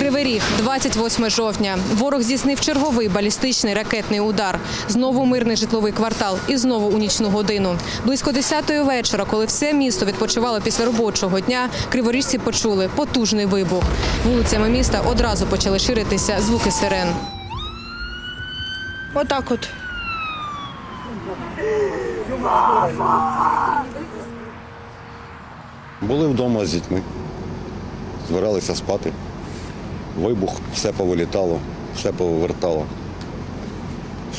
28 жовтня. Ворог здійснив черговий балістичний ракетний удар. Знову мирний житловий квартал і знову у нічну годину. Близько 10-ї вечора, коли все місто відпочивало після робочого дня, криворіжці почули потужний вибух. Вулицями міста одразу почали ширитися звуки сирен. Отак от. Були вдома з дітьми, збиралися спати. Вибух, все повилітало, все повивертало.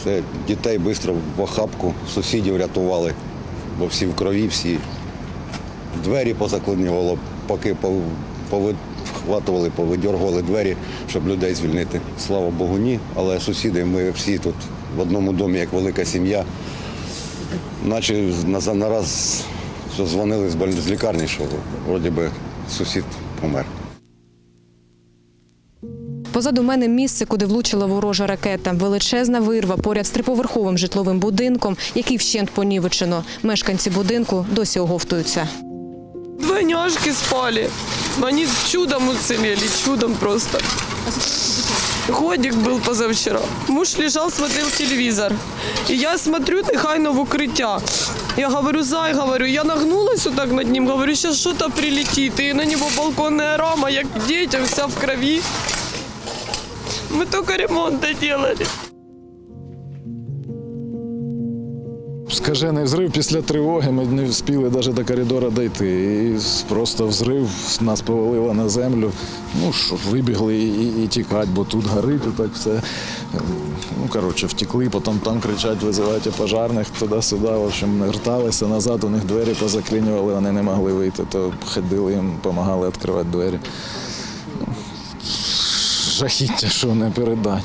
Все, дітей швидко в охапку, сусідів рятували, бо всі в крові, всі двері позаклинювало, поки пов- повихватували, повидьоргували двері, щоб людей звільнити. Слава Богу, ні. Але сусіди, ми всі тут в одному домі, як велика сім'я. Наче на- нараз дзвонили з лікарні, що вроді би сусід помер. Позаду мене місце, куди влучила ворожа ракета. Величезна вирва поряд з триповерховим житловим будинком, який вщент понівечено. Мешканці будинку досі оговтуються. Двойняшки спали. Они чудом уцелели, чудом просто. Годик был позавчера. Муж лежал, смотрел телевизор. И я смотрю, нехайно в укриття. Я говорю, зай, говорю, я нагнулась вот так над ним, говорю, сейчас что-то прилетит. И на него балконная рама, як детям, вся в крови. Мы только ремонт доделали. Скажений взрив після тривоги. Ми не встигли навіть до коридора дійти. І просто взрив нас повалило на землю. Ну що, вибігли і, і, тікати, бо тут горить, і так все. Ну, коротше, втекли, потім там кричать, визивайте пожарних туди-сюди. В общем, верталися назад, у них двері позаклинювали, вони не могли вийти, то ходили їм, допомагали відкривати двері. Жахіття, що не передати.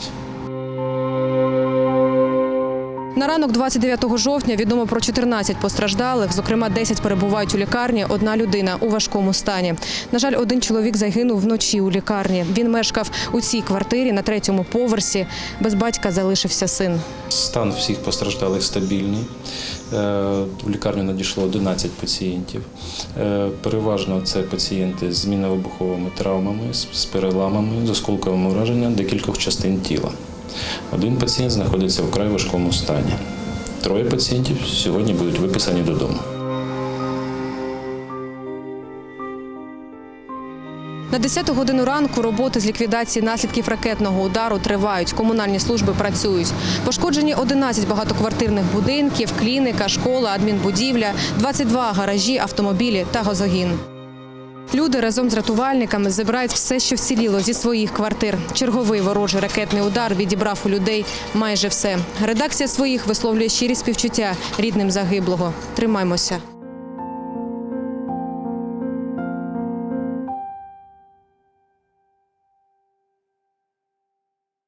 На ранок 29 жовтня відомо про 14 постраждалих. Зокрема, 10 перебувають у лікарні. Одна людина у важкому стані. На жаль, один чоловік загинув вночі у лікарні. Він мешкав у цій квартирі на третьому поверсі. Без батька залишився син. Стан всіх постраждалих стабільний. Е, В лікарню надійшло 11 пацієнтів. Е, Переважно це пацієнти з мінно-вибуховими травмами, з переламами, з осколковим ураженням декількох частин тіла. Один пацієнт знаходиться в край важкому стані. Троє пацієнтів сьогодні будуть виписані додому. На 10 годину ранку роботи з ліквідації наслідків ракетного удару тривають. Комунальні служби працюють. Пошкоджені 11 багатоквартирних будинків, клініка, школа, адмінбудівля, 22 гаражі, автомобілі та газогін. Люди разом з рятувальниками забирають все, що вціліло зі своїх квартир. Черговий ворожий ракетний удар відібрав у людей майже все. Редакція своїх висловлює щирі співчуття рідним загиблого. Тримаймося.